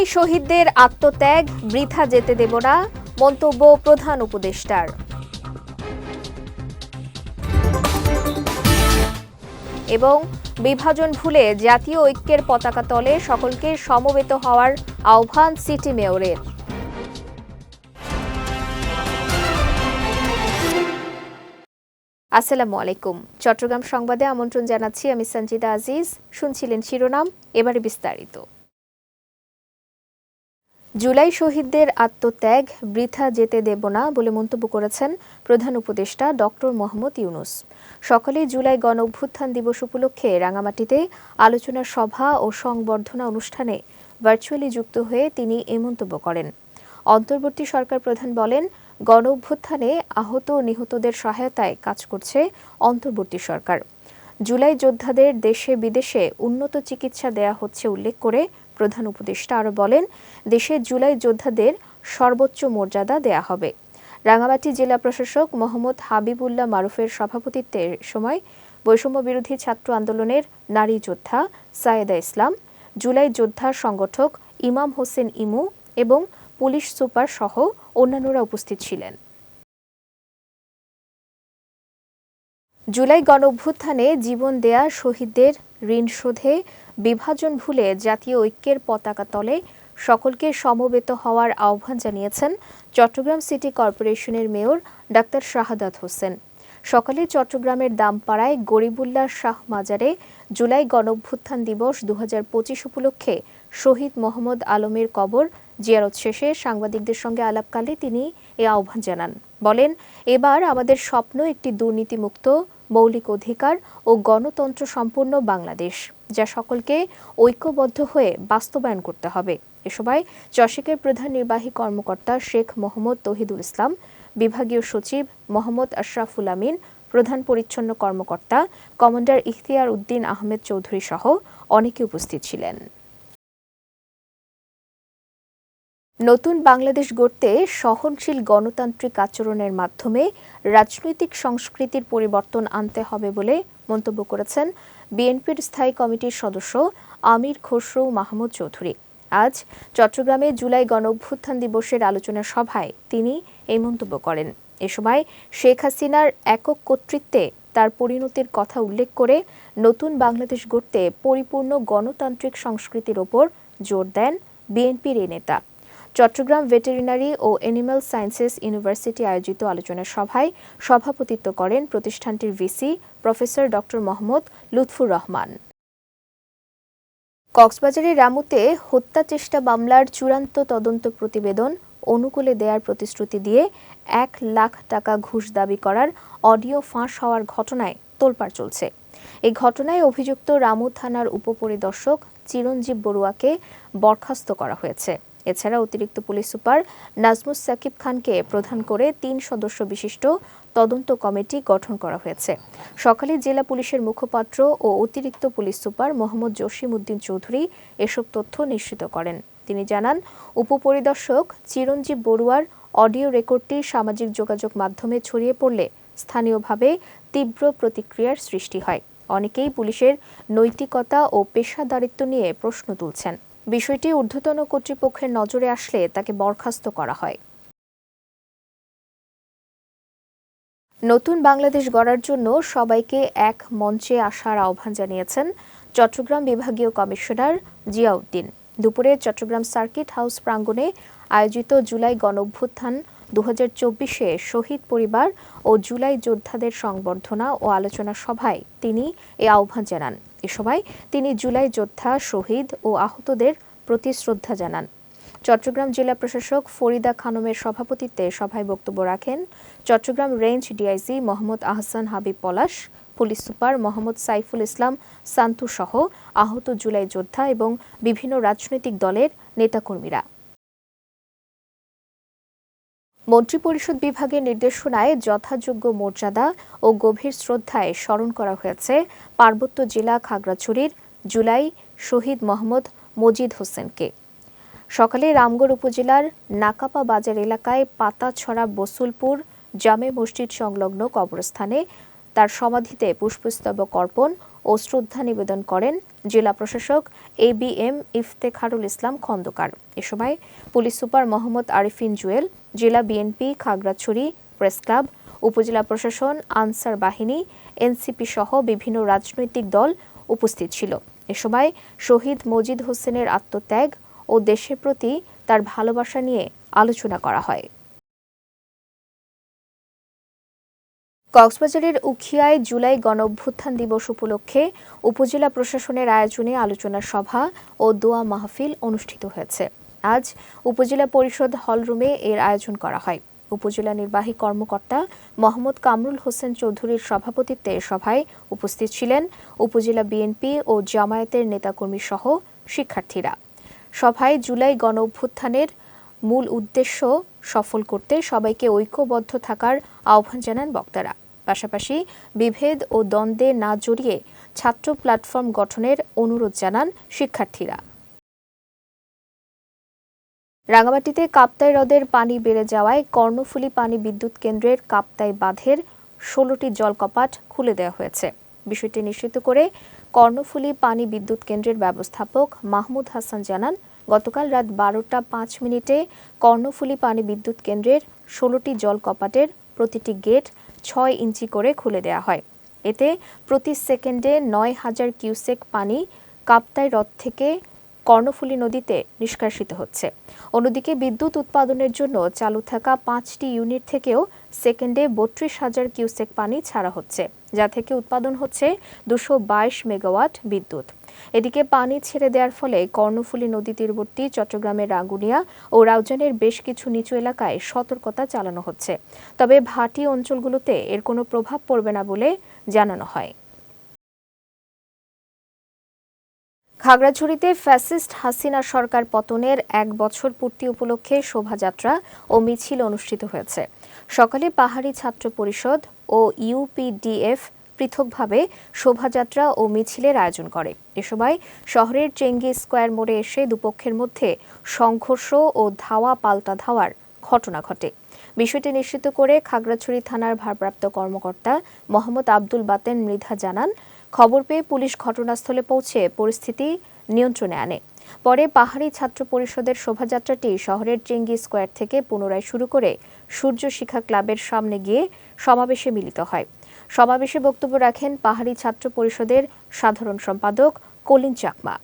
জুলাই শহীদদের আত্মত্যাগ, বৃথা যেতে দেব না, মন্তব্য প্রধান উপদেষ্টার। এবং বিভাজন ভুলে জাতীয় ঐক্যের পতাকা তলে সকলকে সমবেত হওয়ার আহ্বান সিটি মেয়রের। আসসালামু আলাইকুম। চট্টগ্রাম সংবাদে আমন্ত্রণ জানাচ্ছি আমি সঞ্জিদা আজিজ। শুনছিলেন শিরোনাম, এবারে বিস্তারিত। জুলাই শহীদদের আত্মত্যাগ, বৃথা যেতে দেব না বলে মন্তব্য করেছেন প্রধান উপদেষ্টা ডক্টর মোহাম্মদ ইউনুস। সকালে জুলাই গণ অভ্যুত্থান দিবস উপলক্ষে রাঙামাটিতে আলোচনা সভা ও সংবর্ধনা অনুষ্ঠানে ভার্চুয়ালি যুক্ত হয়ে তিনি এ মন্তব্য করেন। অন্তর্বর্তী সরকার প্রধান বলেন, গণ অভ্যুত্থানে আহত নিহতদের সহায়তায় কাজ করছে অন্তর্বর্তী সরকার। জুলাই যোদ্ধাদের দেশে বিদেশে উন্নত চিকিৎসা দেয়া হচ্ছে উল্লেখ করে প্রধান উপদেষ্টা আরও বলেন, দেশে জুলাই যোদ্ধাদের সর্বোচ্চ মর্যাদা দেয়া হবে। রাঙামাটি জেলা প্রশাসক মোহাম্মদ হাবিবুল্লাহ মারুফের সভাপতিত্বের সময় বৈষম্য বিরোধী ছাত্র আন্দোলনের নারী যোদ্ধা সায়েদা ইসলাম, জুলাই যোদ্ধা সংগঠক ইমাম হোসেন ইমু এবং পুলিশ সুপার সহ অন্যান্যরা উপস্থিত ছিলেন। জুলাই গণ অভ্যুত্থানে জীবন দেয়া শহীদদের ঋণ শোধে বিভাজন ভুলে জাতীয় ঐক্যের পতাকা তলে সকলকে সমবেত হওয়ার আহ্বান জানিয়েছেন চট্টগ্রাম সিটি কর্পোরেশনের মেয়র ডাক্তার শাহাদাত হোসেন। সকালে চট্টগ্রামের দামপাড়ায় গরিবুল্লাহ শাহ মাজারে জুলাই গণঅভ্যুত্থান দিবস দু হাজার পঁচিশ উপলক্ষে শহীদ মোহাম্মদ আলমের কবর জিয়ারত শেষে সাংবাদিকদের সঙ্গে আলাপকালে তিনি এ আহ্বান জানান। বলেন, এবার আমাদের স্বপ্ন একটি দুর্নীতিমুক্ত, মৌলিক অধিকার ও গণতন্ত্র সম্পূর্ণ বাংলাদেশ, যা সকলকে ঐক্যবদ্ধ হয়ে বাস্তবায়ন করতে হবে। এ সময় চশিকের প্রধান নির্বাহী কর্মকর্তা শেখ মোহাম্মদ তহিদুল ইসলাম, বিভাগীয় সচিব মোহাম্মদ আশরাফুল আমিন, প্রধান পরিচ্ছন্ন কর্মকর্তা কমান্ডার ইখতিয়ার উদ্দিন আহমেদ চৌধুরী সহ অনেকে উপস্থিত ছিলেন। নতুন বাংলাদেশ গড়তে সহনশীল গণতান্ত্রিক আচরণের মাধ্যমে রাজনৈতিক সংস্কৃতির পরিবর্তন আনতে হবে বলে মন্তব্য করেছেন বিএনপির স্থায়ী কমিটির সদস্য আমির খসরু মাহমুদ চৌধুরী। আজ চট্টগ্রামে জুলাই গণ অভ্যুত্থান দিবসের আলোচনা সভায় তিনি এই মন্তব্য করেন। এ সময় শেখ হাসিনার একক কর্তৃত্বে তার পরিণতির কথা উল্লেখ করে নতুন বাংলাদেশ গড়তে পরিপূর্ণ গণতান্ত্রিক সংস্কৃতির ওপর জোর দেন বিএনপির এই নেতা। চট্টগ্রাম ভেটেরিনারি ও এনিম্যাল সায়েন্সেস ইউনিভার্সিটি আয়োজিত আলোচনা সভায় সভাপতিত্ব করেন প্রতিষ্ঠানটির ভিসি প্রফেসর ড মোহাম্মদ লুৎফুর রহমান। কক্সবাজারের রামুতে হত্যা চেষ্টা মামলার চূড়ান্ত তদন্ত প্রতিবেদন অনুকূলে দেয়ার প্রতিশ্রুতি দিয়ে এক লাখ টাকা ঘুষ দাবি করার অডিও ফাঁস হওয়ার ঘটনায় তোলপাড় চলছে। এই ঘটনায় অভিযুক্ত রামু থানার উপপরিদর্শক চিরঞ্জীব বড়ুয়াকে বরখাস্ত করা হয়েছে। এছাড়া অতিরিক্ত পুলিশ সুপার নাজমুস সাকিব খানকে প্রধান করে তিন সদস্য বিশিষ্ট তদন্ত কমিটি গঠন করা হয়েছে। সকালে জেলা পুলিশের মুখপাত্র ও অতিরিক্ত পুলিশ সুপার মোহাম্মদ জসিম উদ্দিন চৌধুরী এসব তথ্য নিশ্চিত করেন। তিনি জানান, উপপরিদর্শক চিরঞ্জীব বড়ুয়ার অডিও রেকর্ডটি সামাজিক যোগাযোগ মাধ্যমে ছড়িয়ে পড়লে স্থানীয়ভাবে তীব্র প্রতিক্রিয়ার সৃষ্টি হয়। অনেকেই পুলিশের নৈতিকতা ও পেশাদারিত্ব নিয়ে প্রশ্ন তুলছেন। বিষয়টি ঊর্ধ্বতন কর্তৃপক্ষের নজরে আসলে তাকে বরখাস্ত করা হয়। নতুন বাংলাদেশ গড়ার জন্য সবাইকে এক মঞ্চে আসার আহ্বান জানিয়েছেন চট্টগ্রাম বিভাগীয় কমিশনার জিয়াউদ্দিন। দুপুরে চট্টগ্রাম সার্কিট হাউস প্রাঙ্গণে আয়োজিত জুলাই গণ অভ্যুত্থান দু চব্বিশে শহীদ পরিবার ও জুলাই যোদ্ধাদের সংবর্ধনা ও আলোচনা সভায় তিনি এ আহ্বান জানান। এ সভায় তিনি জুলাই যোদ্ধা, শহীদ ও আহতদের প্রতি শ্রদ্ধা জানান। চট্টগ্রাম জেলা প্রশাসক ফরিদা খানমের সভাপতিত্বে সভায় বক্তব্য রাখেন Chattogram range DIG Mohammad Ahsan Habib Palash, police super Mohammad Saiful Islam, Santu সহ আহত জুলাই যোদ্ধা এবং বিভিন্ন রাজনৈতিক দলের নেতাকর্মীরা। মন্ত্রিপরিষদ বিভাগের নির্দেশনায় যথাযোগ্য মর্যাদা ও গভীর শ্রদ্ধায় স্মরণ করা হয়েছে পার্বত্য জেলা খাগড়াছড়ির জুলাই শহীদ মোহাম্মদ মজিদ হোসেনকে। সকালে রামগড় উপজেলার নাকাপা বাজার এলাকায় পাতাছড়া বসুলপুর জামে মসজিদ সংলগ্ন কবরস্থানে তার সমাধিতে পুষ্পস্তবক অর্পণ ও শ্রদ্ধা নিবেদন করেন জেলা প্রশাসক A B M Iftekharul Islam Khandakar. এ সময় পুলিশ সুপার মোহাম্মদ আরিফিন জুয়েল জেলা বিএনপি, খাগড়াছড়ি প্রেস ক্লাব, উপজেলা প্রশাসন, আনসার বাহিনী, এনসিপি সহ বিভিন্ন রাজনৈতিক দল উপস্থিত ছিল। এ সময় শহীদ মজিদ হোসেনের আত্মত্যাগ ও দেশের প্রতি তার ভালোবাসা নিয়ে আলোচনা করা হয়। কক্সবাজারের উখিয়ায় জুলাই গণ অভ্যুত্থান দিবস উপলক্ষে উপজেলা প্রশাসনের আয়োজনে আলোচনা সভা ও দোয়া মাহফিল অনুষ্ঠিত হয়েছে। আজ উপজেলা পরিষদ হলরুমে এর আয়োজন করা হয়। উপজেলা নির্বাহী কর্মকর্তা মোহাম্মদ কামরুল হোসেন চৌধুরীর সভাপতিত্বে সভায় উপস্থিত ছিলেন উপজেলা বিএনপি ও জামায়াতের নেতাকর্মী সহ শিক্ষার্থীরা। সভায় জুলাই গণ অভ্যুত্থানের মূল উদ্দেশ্য সফল করতে সবাইকে ঐক্যবদ্ধ থাকার আহ্বান জানান বক্তারা। পাশাপাশি বিভেদ ও দ্বন্দ্বে না জড়িয়ে ছাত্র প্ল্যাটফর্ম গঠনের অনুরোধ জানান শিক্ষার্থীরা। রাঙামাটিতে কাপ্তাই হ্রদের পানি বেড়ে যাওয়ায় কর্ণফুলী পানি বিদ্যুৎ কেন্দ্রের কাপ্তাই বাঁধের ষোলোটি জলকপাট খুলে দেওয়া হয়েছে। বিষয়টি নিশ্চিত করে কর্ণফুলী পানি বিদ্যুৎ কেন্দ্রের ব্যবস্থাপক মাহমুদ হাসান জানান, গতকাল রাত বারোটা পাঁচ মিনিটে কর্ণফুলী পানি বিদ্যুৎ কেন্দ্রের ষোলোটি জলকপাটের প্রতিটি গেট ছয় ইঞ্চি করে খুলে দেওয়া হয়। এতে প্রতি সেকেন্ডে নয় হাজার কিউসেক পানি কাপ্তাই হ্রদ থেকে কর্ণফুলী নদীতে নিষ্কাশিত হচ্ছে। অন্যদিকে বিদ্যুৎ উৎপাদনের জন্য চালু থাকা পাঁচটি ইউনিট থেকেও সেকেন্ডে বত্রিশ হাজার কিউসেক পানি ছাড়া হচ্ছে, যা থেকে উৎপাদন হচ্ছে দুশো বাইশ মেগাওয়াট বিদ্যুৎ। এদিকে পানি ছেড়ে দেওয়ার ফলে কর্ণফুলী নদী তীরবর্তী চট্টগ্রামের রাঙ্গুনিয়া ও রাউজানের বেশ কিছু নিচু এলাকায় সতর্কতা চালানো হচ্ছে। তবে ভাটি অঞ্চলগুলোতে এর কোনো প্রভাব পড়বে না বলে জানানো হয়। খাগড়াছড়িতে ফ্যাসিস্ট হাসিনা সরকার পতনের এক বছর পূর্তি উপলক্ষে শোভাযাত্রা ও মিছিল অনুষ্ঠিত হয়েছে। সকালে পাহাড়ি ছাত্র পরিষদ ও ইউপিডিএফ পৃথকভাবে শোভাযাত্রা ও মিছিলের আয়োজন করে। এ সময় শহরের চেঙ্গি স্কোয়ার মোড়ে এসে দুপক্ষের মধ্যে সংঘর্ষ ও ধাওয়া পাল্টা ধাওয়ার ঘটনা ঘটে। বিষয়টি নিশ্চিত করে খাগড়াছড়ি থানার ভারপ্রাপ্ত কর্মকর্তা মোহাম্মদ আব্দুল বাতেন মৃধা জানান খবর পেয়ে পুলিশ ঘটনাস্থলে পৌঁছে পরিস্থিতি নিয়ন্ত্রণে আনে। পরে পাহাড়ি ছাত্র পরিষদের শোভাযাত্রাটি শহরের চেঙ্গি স্কোয়ার থেকে পুনরায় শুরু করে সূর্য শিখা ক্লাবের সামনে গিয়ে সমাবেশে মিলিত হয়। সমাবেশে বক্তব্য রাখেন পাহাড়ি ছাত্র পরিষদের সাধারণ সম্পাদক কলিন চাকমা।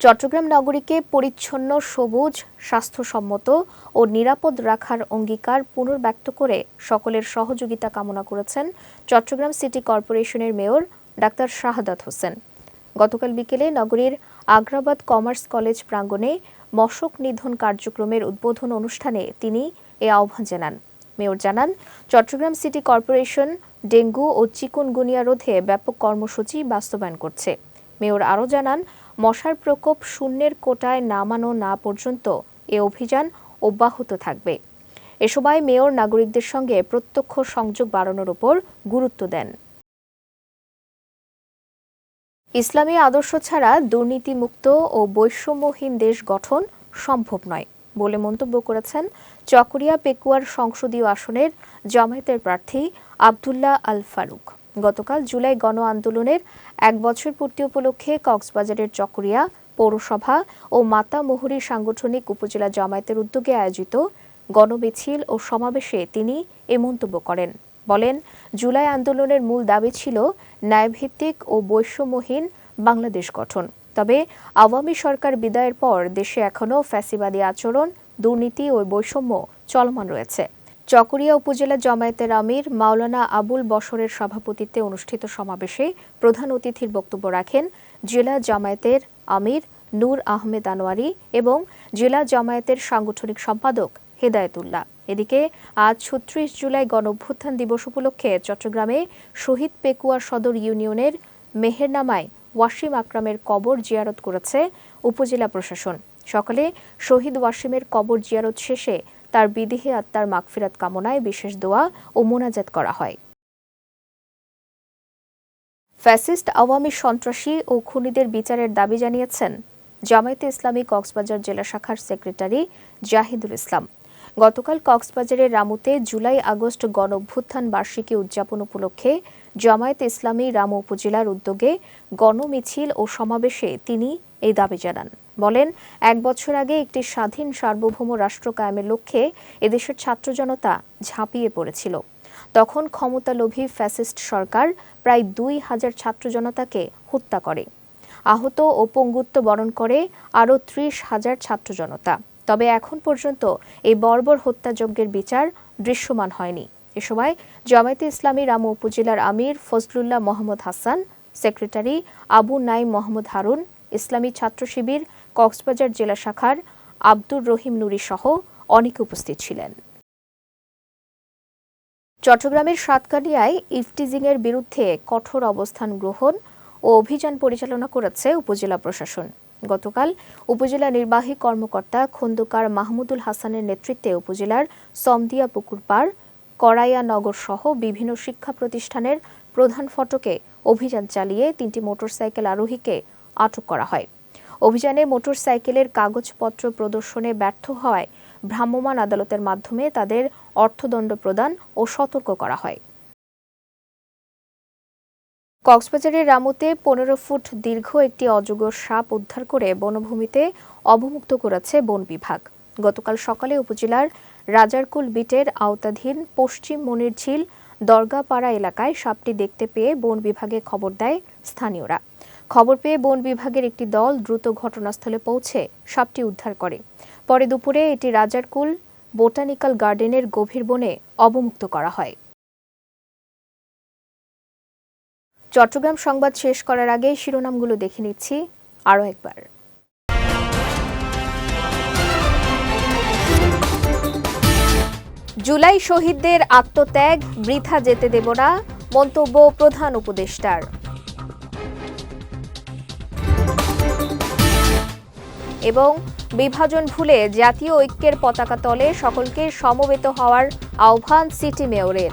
চট্টগ্রাম নগরীকে পরিচ্ছন্ন, সবুজ, স্বাস্থ্যসম্মত ও নিরাপদ রাখার অঙ্গীকার পুনর্ব্যক্ত করে সকলের সহযোগিতা কামনা করেছেন চট্টগ্রাম সিটি কর্পোরেশনের মেয়র ডাক্তার শাহাদাত হোসেন। গতকাল বিকেলে নগরীর আগ্রাবাদ কমার্স কলেজ প্রাঙ্গণে মশক নিধন কার্যক্রমের উদ্বোধন অনুষ্ঠানে তিনি এ আহ্বান জানান। মেয়র জানান, চট্টগ্রাম সিটি কর্পোরেশন ডেঙ্গু ও চিকুনগুনিয়া রোধে ব্যাপক কর্মসূচি বাস্তবায়ন করছে। মেয়র আরও জানান মশার প্রকোপ শূন্যের কোটায় নামানো না পর্যন্ত এ অভিযান অব্যাহত থাকবে। এ সময় মেয়র নাগরিকদের সঙ্গে প্রত্যক্ষ সংযোগ বাড়ানোর উপর গুরুত্ব দেন। ইসলামী আদর্শ ছাড়া দুর্নীতিমুক্ত ও বৈষম্যহীন দেশ গঠন সম্ভব নয় বলে মন্তব্য করেছেন চকরিয়া পেকুয়ার সংসদীয় আসনের জামায়াতের প্রার্থী আবদুল্লাহ আল ফারুক গতকাল জুলাই গণ আন্দোলনের এক বছর পূর্তি উপলক্ষে কক্সবাজারের চকরিয়া পৌরসভা ও মাতামুহুরী সাংগঠনিক উপজেলা জামায়াতের উদ্যোগে আয়োজিত গণমিছিল ও সমাবেশে তিনি এ মন্তব্য করেন। বলেন, জুলাই আন্দোলনের মূল দাবি ছিল ন্যায়ভিত্তিক ও বৈষম্যহীন বাংলাদেশ গঠন। তবে আওয়ামী সরকার বিদায়ের পর দেশে এখনও ফ্যাসিবাদী আচরণ, দুর্নীতি ও বৈষম্য চলমান রয়েছে। চকরিয়া উপজেলা জামায়াতের আমির মাওলানা আবুল বসরের সভাপতিত্বে অনুষ্ঠিত সমাবেশে প্রধান অতিথির বক্তব্য রাখেন জেলা জামায়াতের আমির নূর আহমেদ আনোয়ারি এবং জেলা জামায়াতের সাংগঠনিক সম্পাদক হেদায়েতুল্লাহ। এদিকে আজ ছত্রিশ জুলাই গণ অভ্যুত্থান দিবস উপলক্ষে চট্টগ্রামে শহীদ পেকুয়া সদর ইউনিয়নের মেহেরনামায় ওয়াসিম আকরামের কবর জিয়ারত করেছে উপজেলা প্রশাসন। সকালে শহীদ ওয়াসিমের কবর জিয়ারত শেষে তার বিদেহী আত্মার মাগফিরাত কামনায় বিশেষ দোয়া ও মোনাজাত করা হয়। ফ্যাসিস্ট আওয়ামী সন্ত্রাসী ও খুনিদের বিচারের দাবি জানিয়েছেন জামায়াতে ইসলামী কক্সবাজার জেলা শাখার সেক্রেটারি জাহিদুল ইসলাম। গতকাল কক্সবাজারের রামুতে জুলাই আগস্ট গণ অভ্যুত্থান বার্ষিকী উদযাপন উপলক্ষে জামায়াত ইসলামী রামু উপজেলার উদ্যোগে গণমিছিল ও সমাবেশে তিনি এই দাবি জানান। বলেন, এক বছর আগে একটি স্বাধীন সার্বভৌম রাষ্ট্র কায়েমের লক্ষ্যে এদেশের ছাত্র জনতা ঝাঁপিয়ে পড়েছিল। তখন ক্ষমতালোভী ফ্যাসিস্ট সরকার প্রায় দুই হাজার ছাত্র জনতাকে হত্যা করে। আহত ও পঙ্গুত্ব বরণ করে আরও ত্রিশ হাজার ছাত্র জনতা। তবে এখন পর্যন্ত এই বর্বর হত্যাযজ্ঞের বিচার দৃশ্যমান হয়নি। এ সময় জামায়াতে ইসলামী রামু উপজেলার আমির ফজলুল্লাহ মোহাম্মদ হাসান, সেক্রেটারি আবু নাইম মোহাম্মদ হারুন, ইসলামী ছাত্র শিবির কক্সবাজার জেলা শাখার আব্দুর রহিম নুরি সহ অনেকে উপস্থিত ছিলেন। চট্টগ্রামের সাতকানিয়ায় ইফটিজিংয়ের বিরুদ্ধে কঠোর অবস্থান গ্রহণ ও অভিযান পরিচালনা করেছে উপজেলা প্রশাসন। গতকাল উপজেলা নির্বাহী কর্মকর্তা খন্দকার মাহমুদুল হাসানের নেতৃত্বে উপজেলার সমদিয়া পুকুরপাড় করাইয়া নগর সহ বিভিন্ন শিক্ষা প্রতিষ্ঠানের প্রধান ফটকে অভিযান চালিয়ে তিনটি মোটরসাইকেল আরোহীকে আটক করা হয়। অভিযানে মোটরসাইকেলের কাগজপত্র প্রদর্শনে ব্যর্থ হওয়ায় ভ্রাম্যমাণ আদালতের মাধ্যমে তাদের অর্থদণ্ড প্রদান ও সতর্ক করা হয়। কক্সবাজারের রামুতে পনেরো ফুট দীর্ঘ একটি অজগর সাপ উদ্ধার করে বনভূমিতে অবমুক্ত করেছে বন বিভাগ। গতকাল সকালে উপজেলার রাজারকুল বিটের আওতাধীন পশ্চিম মনির ঝিল দরগাপাড়া এলাকায় সাপটি দেখতে পেয়ে বন বিভাগে খবর দেয় স্থানীয়রা। খবর পেয়ে বন বিভাগের একটি দল দ্রুত ঘটনাস্থলে পৌঁছে সাপটি উদ্ধার করে। পরে দুপুরে এটি রাজারকুল বোটানিক্যাল গার্ডেনের গভীর বনে অবমুক্ত করা হয়। চট্টগ্রাম সংবাদ শেষ করার আগে শিরোনামগুলো দেখে নিচ্ছি আরও একবার। জুলাই শহীদদের আত্মত্যাগ, বৃথা যেতে দেব না, মন্তব্য প্রধান উপদেষ্টার। এবং বিভাজন ভুলে জাতীয় ঐক্যের পতাকা তলে সকলকে সমবেত হওয়ার আহ্বান সিটি মেয়রের।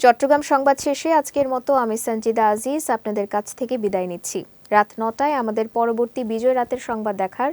চট্টগ্রাম সংবাদ শেষে আজকের মতো আমি সঞ্জিদা আজিজ, আপনাদের কাছ থেকে বিদায় নিচ্ছি। রাত নটায় আমাদের পরবর্তী বিজয় রাতের সংবাদ দেখার